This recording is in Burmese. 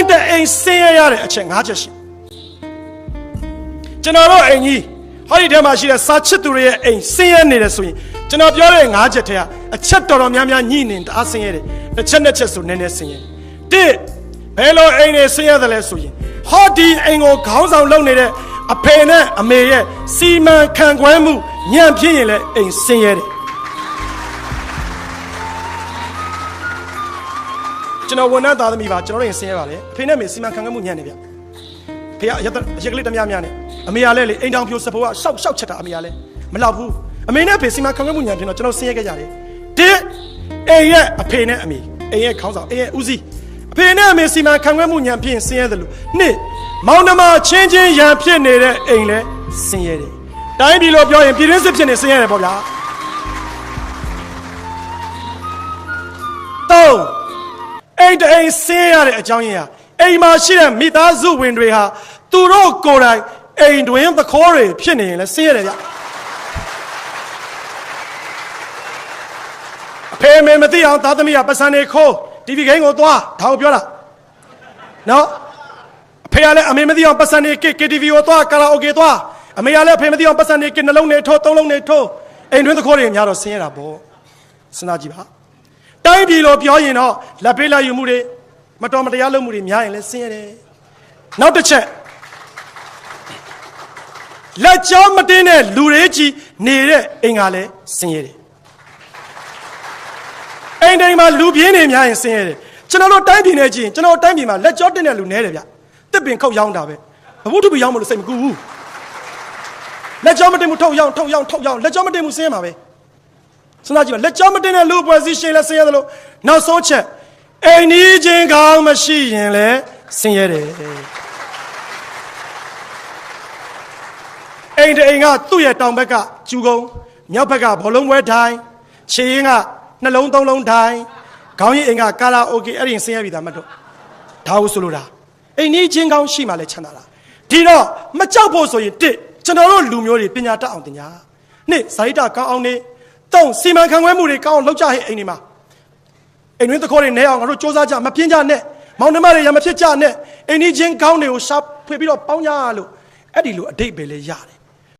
မ်တဲ့အိမ်ဆင်းရဲရတဲ့အချက်၅ချက်ရှိကျွန်တော်တို့အိမ်ကြီးဟောဒီထဲမှာရှိတဲ့စာချစ်သူတွေရဲ့အိမ်ဆင်းရဲနေတယ်ဆိုရင်ကျွန်တော်ပြောတဲ့၅ချက်ထဲကအချက်တော်တော်များများညှိနေတအားဆင်းရဲတယ်တစ်ချက်နှစ်ချက်ဆိုနည်းနည်းဆင်းရဲတစ်ဘယ်လိုအိမ်တွေဆင်းရဲတယ်လဲဆိုရင်ဟောဒီအိမ်ကိုခေါင်းဆောင်လုပ်နေတဲ့အဖေနဲ့အမေရဲ့စီမံခန့်ခွဲမှုညံ့ဖြစ်ရင်လည်းအိမ်ဆင်းရဲတယ် ကျွန်တော်ဝန်ထမ်းသားသမီးပါကျွန်တော်တို့ရင်ဆင်းရဲပါလေအဖေနဲ့မေစီမံခန့်ခွဲမှုညံ့နေဗျဖေကအရက်အရက်ကလေးတများများနဲ့အမေကလည်းလေအိမ်တောင်ဖြိုစဖိုးကရှောက်ရှောက်ချက်တာအမေကလည်းမလောက်ဘူးအမေနဲ့ဖေစီမံခန့်ခွဲမှုညံ့ပြင်တော့ကျွန်တော်ဆင်းရဲခဲ့ကြတယ်ဒီအိမ်ရဲ့အဖေနဲ့အမေအိမ်ရဲ့ခေါင်းဆောင်အိမ်ရဲ့ဦးစီးအဖေနဲ့အမေစီမံခန့်ခွဲမှုညံ့ပြင်ဆင်းရဲတယ်လို့နှစ်မောင်နှမချင်းချင်းရန်ဖြစ်နေတဲ့အိမ်လည်းဆင်းရဲတယ်တိုင်းပြည်လို့ပြောရင်ပြည်တွင်းစစ်ဖြစ်နေဆင်းရဲတယ်ပေါ့ဗျာသုံးအိ မ်တအိမ်ဆင်းရတဲ့အကြောင်းရင်းဟာအိမ်မှာရှိတဲ့မိသားစုဝင်တွေဟာသူတို့ကိုယ်တိုင်အိမ်တွင်သခိုးတွေဖြစ်နေရင်လည်းဆင်းရတယ်ဗျအဖေမေမသိအောင်သားသမီးကပတ်စံနေခိုးတီဗီဂိမ်းကိုသွားဒါကိုပြောတာနော်အဖေကလည်းအမေမသိအောင်ပတ်စံနေကစ် KTV ကိုသွားကာလာအိုကေသွားအမေကလည်းအဖေမသိအောင်ပတ်စံနေကစ်နှလုံးနေထိုးသုံးလုံးနေထိုးအိမ်တွင်သခိုးတွေများတော့ဆင်းရတာပေါ့စဉ်းစားကြည့်ပါ တိုင်းပြည်လိုပြောရင်တော့လက်ပေးလက်ယူမှုတွေမတော်မတရားလုပ်မှုတွေများရင်လည်းဆင်းရဲတယ်နောက်တစ်ချက်လက်ကြောမတင်းတဲ့လူတွေကြီးနေတဲ့အိမ်ကလည်းဆင်းရဲတယ်အိမ်တိုင်းမှာလူပြင်းနေများရင်ဆင်းရဲတယ်ကျွန်တော်တို့တိုင်းပြည်နဲ့ကြည့်ရင်ကျွန်တော်တို့တိုင်းပြည်မှာလက်ကြောတင်းတဲ့လူနည်းတယ်ဗျတစ်ပင်ခုတ်ရောင်းတာပဲဘဝတ္ထုပီရောင်းမလို့စိတ်မကူဘူးလက်ကြောမတင်းမှုထုတ်ရောင်းထုတ်ရောင်းထုတ်ရောင်းလက်ကြောမတင်းမှုဆင်းရဲမှာပဲ စဉ်းစားကြည့်ပါလက်ကြောမတင်တဲ့လူပွဲစည်းရှင်လဲဆင်းရဲသလိုနောက်ဆုံးချက်အိမ်နီးချင်းကောင်းမရှိရင်လဲဆင်းရဲတယ်အိမ်တအိမ်ကသူ့ရဲ့တောင်ဘက်ကကျူကုန်းမြောက်ဘက်ကဘောလုံးပွဲထိုင်ခြေရင်းကနှလုံးသုံးလုံးထိုင်ခေါင်းရင်းအိမ်ကကာလာအိုကေအဲ့ဒီဆင်းရဲပြီသားမတ်တော့ဒါကိုဆိုလိုတာအိမ်နီးချင်းကောင်းရှိမှလဲချမ်းသာတာဒီတော့မကြောက်ဖို့ဆိုရင်တစ်ကျွန်တော်တို့လူမျိုးတွေပညာတတ်အောင်တင်ညာနှစ်ဇာတိတကောင်းအောင်နေ သုံးစီမံခန့်ခွဲမှုတွေကောင်းအောင်လုပ်ကြဟဲ့အိမ်ဒီမှာအိမ်တွင်းသခိုးတွေနဲအောင်ငါတို့စ조사ကြမပြင်းကြနဲ့မောင်နှမတွေရမဖြစ်ကြနဲ့အိမ်ကြီးချင်းကောင်းတွေကိုရှာဖွေပြီးတော့ပေါင်းကြလို့အဲ့ဒီလိုအတိတ်ပဲလေရတယ်